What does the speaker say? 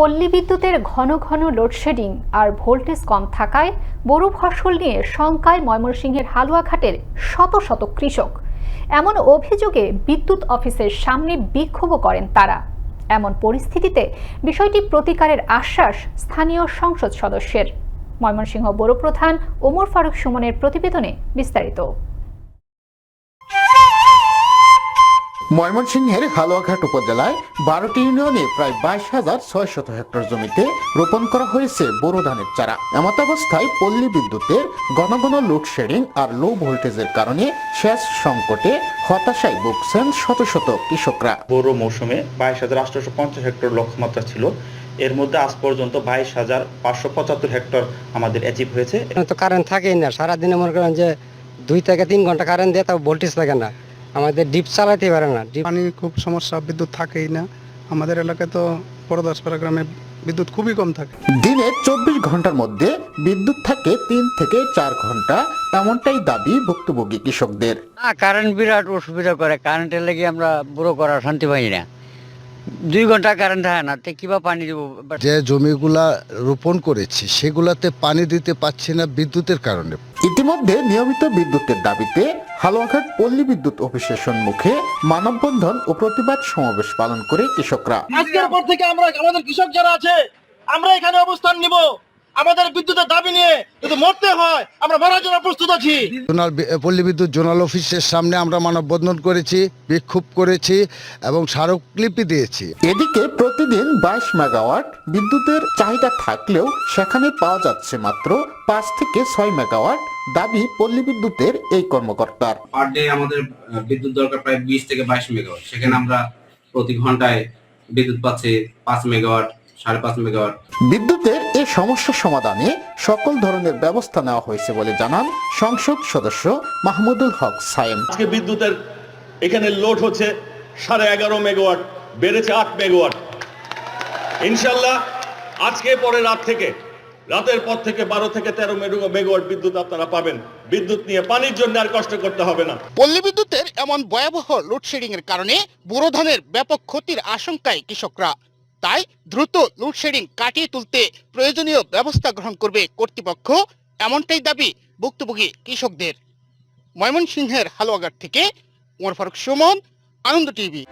পল্লী বিদ্যুতের ঘন ঘন লোডশেডিং আর ভোল্টেজ কম থাকায় বড় ফসল নিয়ে শঙ্কায় ময়মনসিংহের হালুয়াঘাটের শত শত কৃষক। এমন অভিযোগে বিদ্যুৎ অফিসের সামনে বিক্ষোভও করেন তারা। এমন পরিস্থিতিতে বিষয়টি প্রতিকারের আশ্বাস স্থানীয় সংসদ সদস্যের। ময়মনসিংহ বড় প্রধান ওমর ফারুক সুমনের প্রতিবেদনে বিস্তারিত। ময়মনসিংহের হালুয়াঘাট উপজেলায় বারোটি ইউনিয়নে প্রায় বাইশ হাজার ছয় শত হেক্টর জমিতে রোপণ করা হয়েছে বোরো ধানের চারা। এমতাবস্থায় পল্লী বিদ্যুতের ঘন ঘন লোডশেডিং আর লো ভোল্টেজের কারণে সেচ সংকটে হতাশায় ভুগছেন শত শত কৃষকরা। বড় মৌসুমে বাইশ হাজার আটশোশো পঞ্চাশ হেক্টর লক্ষ্যমাত্রা ছিল। এর মধ্যে আজ পর্যন্ত বাইশ হাজার পাঁচশো পঁচাত্তর হেক্টর আমাদের অ্যাচিভ হয়েছে। তো কারেন্ট থাকেই না। সারাদিনে মনে করেন যে দুই থেকে তিন ঘণ্টা কারেন্ট দিয়ে তাও ভোল্টেজ থাকে না। আমাদের ডিপ চালাতে পারে না। ডিপ পানির খুব সমস্যা বিদ্যুৎ থাকেই না। আমাদের এলাকায় তো বড়দাসপাড়া গ্রামে বিদ্যুৎ খুবই কম থাকে। দিনে চব্বিশ ঘণ্টার মধ্যে বিদ্যুৎ থাকে তিন থেকে চার ঘণ্টা। তেমনটাই দাবি ভুক্তভোগী কৃষকদের। না কারেন্ট বিরাট অসুবিধা করে। কারেন্টের লেগে আমরা বুড়ো করার শান্তি পাই না। দুই ঘণ্টা কারেন্ট হয় না তে কিবা পানি দেবো? যে জমিগুলা রোপণ করেছি সেগুলাতে পানি দিতে পাচ্ছি না বিদ্যুতের কারণে। ইতিমধ্যে নিয়মিত বিদ্যুতের দাবিতে হালুয়াঘাট পল্লী বিদ্যুৎ অফিসের সম্মুখে মানববন্ধন ও প্রতিবাদ সমাবেশ পালন করে কৃষকরা। আজকের পর থেকে আমরা, আমাদের কৃষক যারা আছে, আমরা এখানে অবস্থান নিব। আমাদের বিদ্যুতের দাবি নিয়ে যদি মরতে হয় আমরা মরার জন্য প্রস্তুত আছি। জোনাল পল্লী বিদ্যুৎ জোনাল অফিসের সামনে আমরা মানববন্ধন করেছি বিক্ষোভ করেছি এবং স্মারকলিপি দিয়েছি। এদিকে প্রতিদিন বাইশ মেগাওয়াট বিদ্যুতের চাহিদা থাকলেও সেখানে পাওয়া যাচ্ছে মাত্র পাঁচ থেকে ছয় মেগাওয়াট দাবি পল্লী বিদ্যুতের এই কর্মকর্তার। পার ডে আমাদের বিদ্যুৎ দরকার প্রায় বিশ থেকে বাইশ মেগাওয়াট। সেখানে আমরা প্রতি ঘন্টায় বিদ্যুৎ পাচ্ছি পাঁচ মেগাওয়াট। সাড়ে পাঁচ মেগাওয়াট। বিদ্যুতের এই সমস্যা সমাধানে সকল ধরনের ব্যবস্থা নেওয়া হয়েছে বলে জানান সংসদ সদস্য মাহমুদুল হক সায়েম। আজকে বিদ্যুতের এখানে লোড হচ্ছে সাড়ে এগারো মেগাওয়াট বেড়েছে আট মেগাওয়াট। ইনশাল্লাহ আজকে পরে রাত থেকে রাতের পর থেকে বারো থেকে তেরো মেগাওয়াট বিদ্যুৎ আপনারা পাবেন। বিদ্যুৎ নিয়ে পানির জন্য আর কষ্ট করতে হবে না। পল্লী বিদ্যুতের এমন ভয়াবহ লোডশেডিং এর কারণে বুড়ো ধানের ব্যাপক ক্ষতির আশঙ্কায় কৃষকরা। তাই দ্রুত লোডশেডিং কাটিয়ে তুলতে প্রয়োজনীয় ব্যবস্থা গ্রহণ করবে কর্তৃপক্ষ। এমনটাই দাবি ভুক্তভোগী কৃষকদের। ময়মনসিংহের হালুয়াঘাট থেকে ওমর ফারুক সুমন, আনন্দ টিভি।